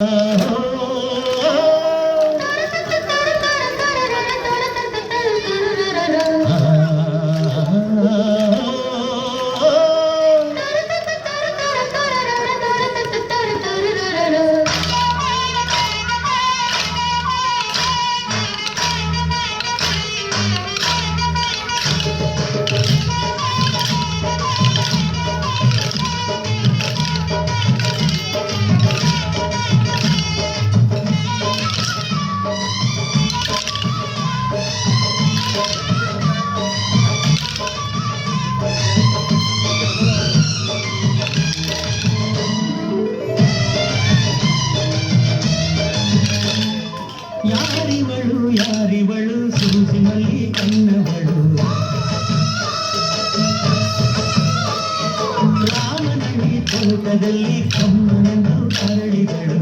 嗯。ಕೂಟದಲ್ಲಿ ಕಮ್ಮನನ್ನು ಅರಳಿದಳು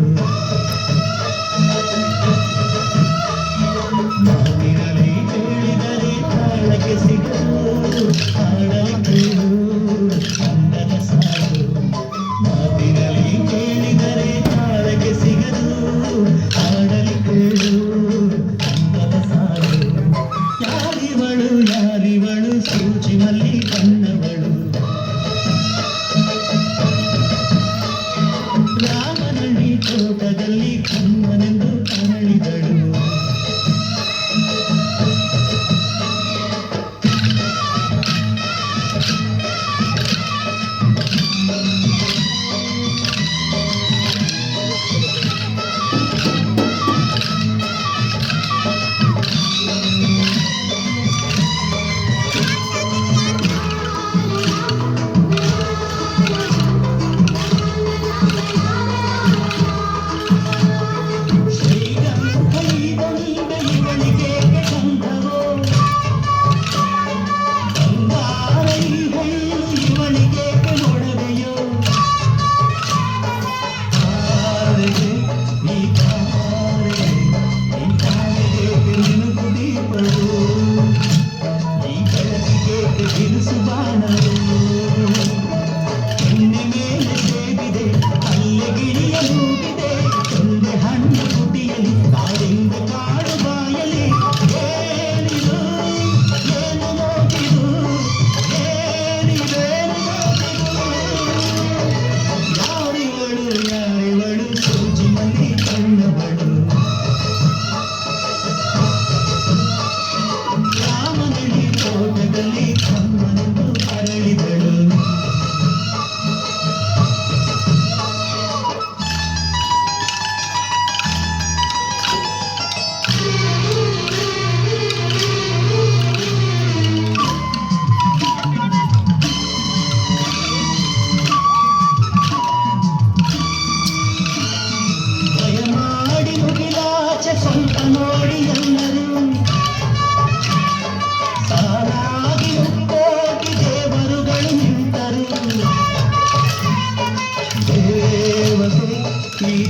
ಕರಳಿದಳು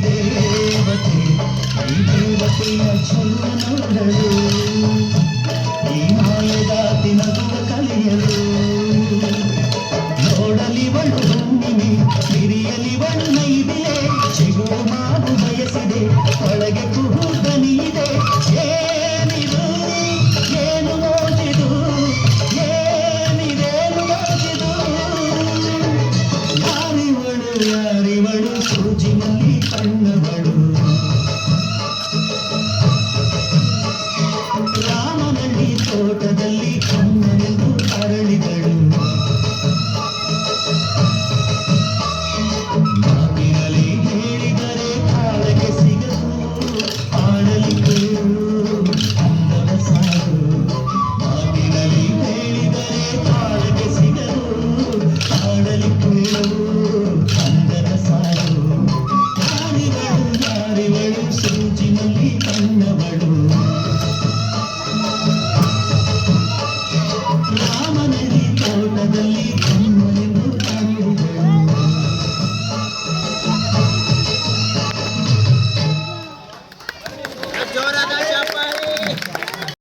ದೇವತೆ, ಈ ದೇವತೆಯ ಚಲು ನೋಡಲು ಈ ಮಾಯದ ದಿನದುವ ಕಲಿಯಲು ನೋಡಲಿವಳು ಹುಣ್ಣಿಮೆ ಹಿರಿಯಲಿವಳು ನೈದಿಲೆ ಸಿಗುವ ಮಾವು ಬಯಸಿದೆ, ಒಳಗೆ ಕುಹು ದನಿಯಿದೆ ಏನಿದು ಏನು ಮೋಜಿದು ಏನಿದೇನು ಮೋಜಿದು ಯಾರಿವಳು ಸೂಜಿನಲ್ಲಿ ಕಣ್ಣವಳು ರಾಮನಲ್ಲಿ ತೋಟದಲ್ಲಿ ಕಣ್ಣನಿಂದ